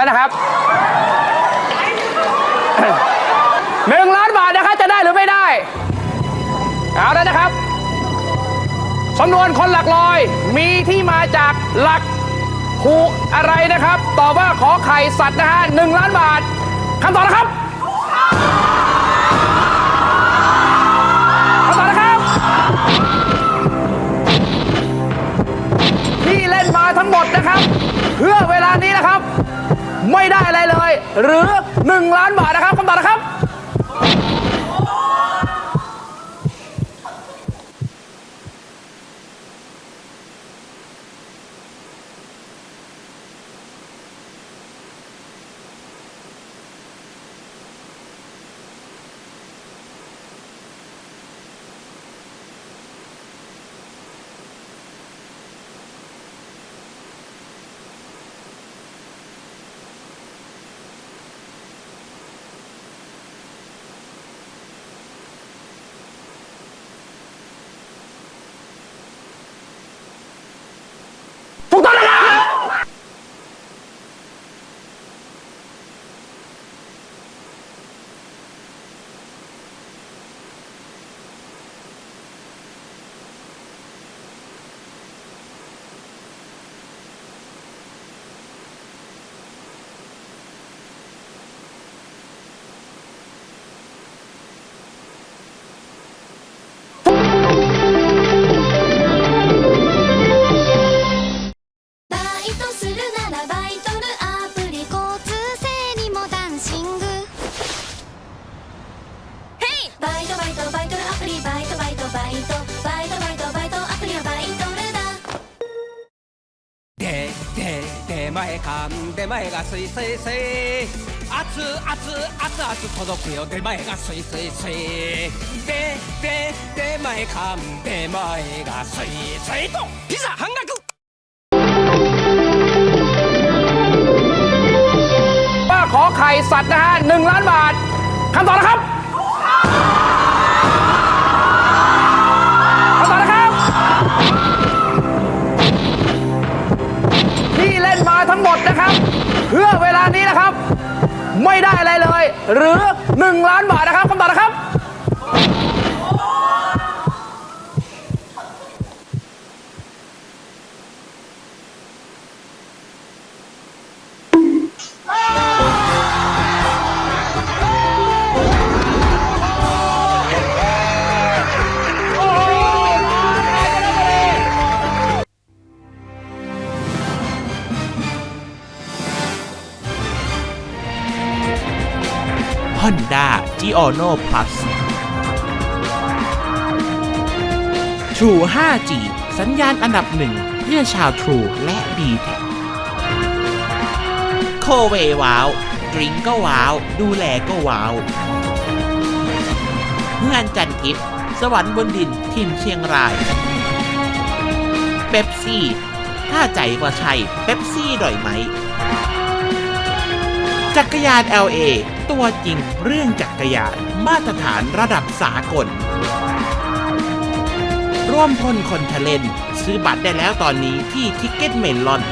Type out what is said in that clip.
แล้วนะครับหนึ่งล้านบาทนะครับจะได้หรือไม่ได้ เอาแล้วนะครับสำนวนคนหลักลอยมีที่มาจากหลักผูกอะไรนะครับตอบว่าขอไข่สัตว์นะฮะหนึ่งล้านบาทคำตอบนะครับ ไม่ได้อะไรเลย หรือ 1 ล้านบาทนะครับคำตอบนะครับ で出前館出前がスイスイスイ熱々熱々届くよ出前がスイスイスイでで出前館出前がスイスイとピザ半額 ว่าขอไข่สัตว์นะฮะหนึ่งล้านบาทคำตอบนะครับ หมดนะครับ เพื่อเวลานี้นะครับ ไม่ได้อะไรเลย หรือ 1 ล้านบาทนะครับคำตอบนะครับ Honda g i o n o Plus True 5G สัญญาณอันดับหนึ่งเพื่อชาว True และ d t แทโคเวว้าวดริงก็ว้าว ดูแลก็ว้าวงานจันทิพย์สวรรค์บนดินทินเชียงรายเป๊ปซี่ถ้าใจว่าใช่เป๊ปซี่ดอยไหม จักรยาน LA ตัวจริงเรื่องจักรยานมาตรฐานระดับสากล ร่วมพลคนทะเลนซื้อบัตรได้แล้วตอนนี้ที่ทิกเก็ตเมลอน